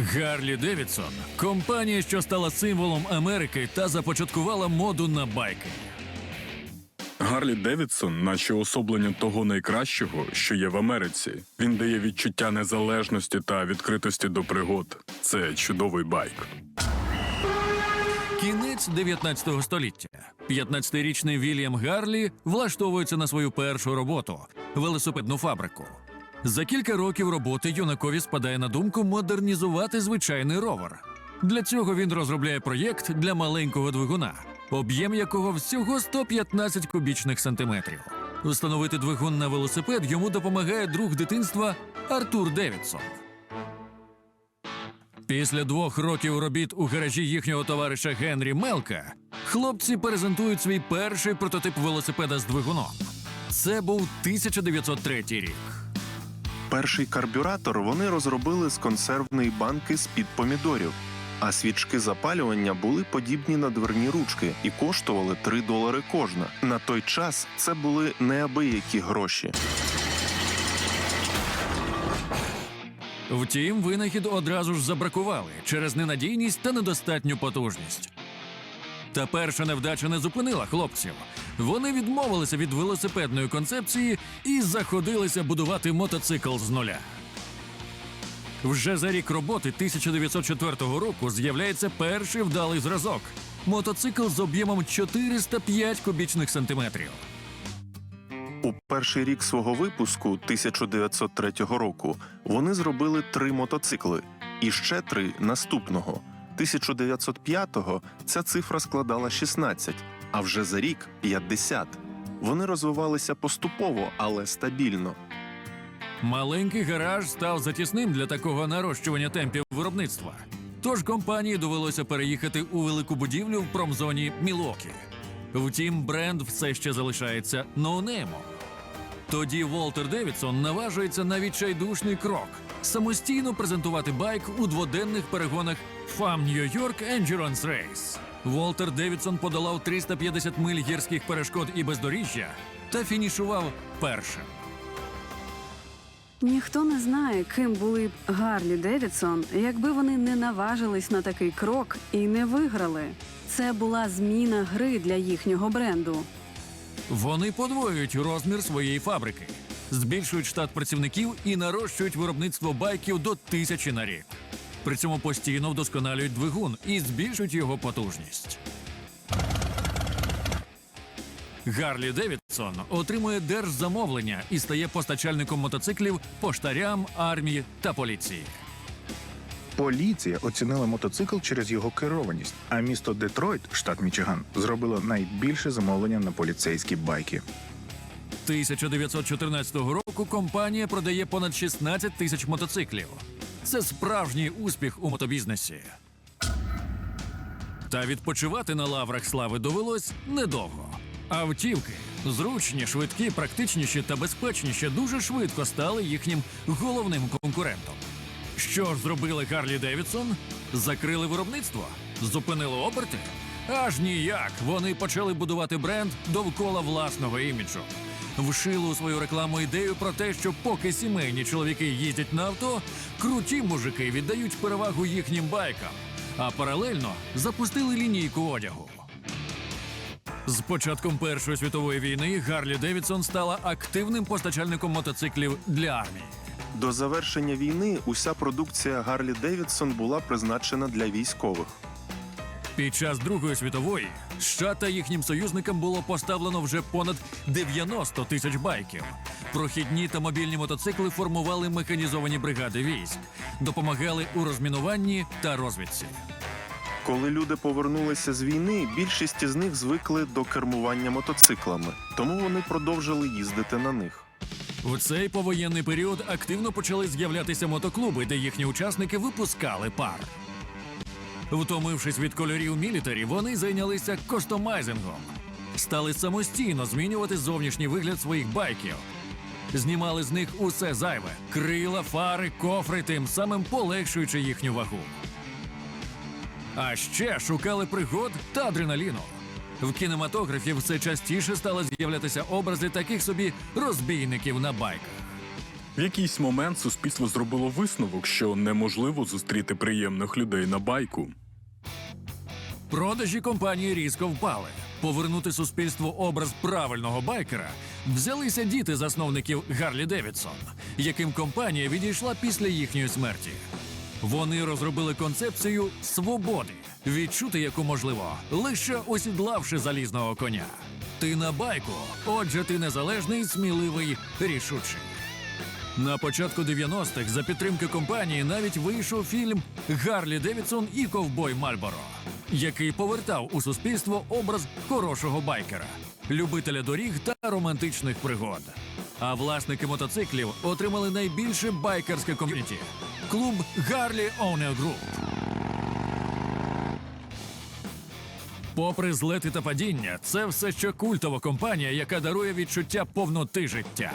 Гарлі Девідсон компанія, що стала символом Америки та започаткувала моду на байки. Гарлі Девідсон, наче особлення того найкращого, що є в Америці. Він дає відчуття незалежності та відкритості до пригод. Це чудовий байк. Кінець 19 століття. 15-річний Вільям Гарлі влаштовується на свою першу роботу велосипедну фабрику. За кілька років роботи юнакові спадає на думку модернізувати звичайний ровер. Для цього він розробляє проєкт для маленького двигуна, об'єм якого всього 115 кубічних сантиметрів. Встановити двигун на велосипед йому допомагає друг дитинства Артур Девідсон. Після двох років робіт у гаражі їхнього товариша Генрі Мелка хлопці презентують свій перший прототип велосипеда з двигуном. Це був 1903 рік. Перший карбюратор вони розробили з консервної банки з-під помідорів, а свічки запалювання були подібні на дверні ручки і коштували 3 долари кожна. На той час це були неабиякі гроші. Втім, винахід одразу ж забракували через ненадійність та недостатню потужність. Та перша невдача не зупинила хлопців. Вони відмовилися від велосипедної концепції і заходилися будувати мотоцикл з нуля. Вже за рік роботи 1904 року з'являється перший вдалий зразок мотоцикл з об'ємом 405 кубічних сантиметрів. У перший рік свого випуску 1903 року вони зробили три мотоцикли і ще три наступного. 1905-го ця цифра складала 16, а вже за рік 50. Вони розвивалися поступово, але стабільно. Маленький гараж став затісним для такого нарощування темпів виробництва. Тож компанії довелося переїхати у велику будівлю в промзоні Мілокі. Втім, бренд все ще залишається ноунеймом. Тоді Волтер Девідсон наважується на відчайдушний крок самостійно презентувати байк у дводенних перегонах FAM New York Endurance Race. Волтер Девідсон подолав 350 миль гірських перешкод і бездоріжжя та фінішував першим. Ніхто не знає, ким були б Гарлі Девідсон, якби вони не наважились на такий крок і не виграли. Це була зміна гри для їхнього бренду. Вони подвоюють розмір своєї фабрики, збільшують штат працівників і нарощують виробництво байків до тисячі на рік. При цьому постійно вдосконалюють двигун і збільшують його потужність. Гарлі Девідсон отримує держзамовлення і стає постачальником мотоциклів поштарям, армії та поліції. Поліція оцінила мотоцикл через його керованість, а місто Детройт, штат Мічиган, зробило найбільше замовлення на поліцейські байки. 1914 року компанія продає понад 16 тисяч мотоциклів. Це справжній успіх у мотобізнесі. Та відпочивати на лаврах слави довелось недовго. Автівки зручні, швидкі, практичніші та безпечніші дуже швидко стали їхнім головним конкурентом. Що ж зробили Гарлі Девідсон? Закрили виробництво? Зупинили оберти? Аж ніяк. Вони почали будувати бренд довкола власного іміджу. Вшили у свою рекламу ідею про те, що поки сімейні чоловіки їздять на авто, круті мужики віддають перевагу їхнім байкам, а паралельно запустили лінійку одягу. З початком Першої світової війни Гарлі Девідсон стала активним постачальником мотоциклів для армії. До завершення війни уся продукція Гарлі Девідсон була призначена для військових. Під час Другої світової США та їхнім союзникам було поставлено вже понад 90 тисяч байків. Прохідні та мобільні мотоцикли формували механізовані бригади військ, допомагали у розмінуванні та розвідці. Коли люди повернулися з війни, більшість із них звикли до кермування мотоциклами, тому вони продовжили їздити на них. В цей повоєнний період активно почали з'являтися мотоклуби, де їхні учасники випускали пар. Втомившись від кольорів мілітарі, вони зайнялися костомайзингом, стали самостійно змінювати зовнішній вигляд своїх байків. Знімали з них усе зайве крила, фари, кофри, тим самим полегшуючи їхню вагу. А ще шукали пригод та адреналіну. В кінематографі все частіше стали з'являтися образи таких собі розбійників на байках. В якийсь момент суспільство зробило висновок, що неможливо зустріти приємних людей на байку. Продажі компанії різко впали. Повернути суспільству образ правильного байкера взялися діти засновників Гарлі Девідсон, яким компанія відійшла після їхньої смерті. Вони розробили концепцію свободи, відчути яку можливо, лише осідлавши залізного коня. Ти на байку, отже, ти незалежний, сміливий, рішучий. На початку 90-х за підтримки компанії навіть вийшов фільм Гарлі Девідсон і ковбой Мальборо, який повертав у суспільство образ хорошого байкера, любителя доріг та романтичних пригод. А власники мотоциклів отримали найбільше байкерське ком'юніті клуб Гарлі Owner Group. Попри злети та падіння, це все ще культова компанія, яка дарує відчуття повноти життя.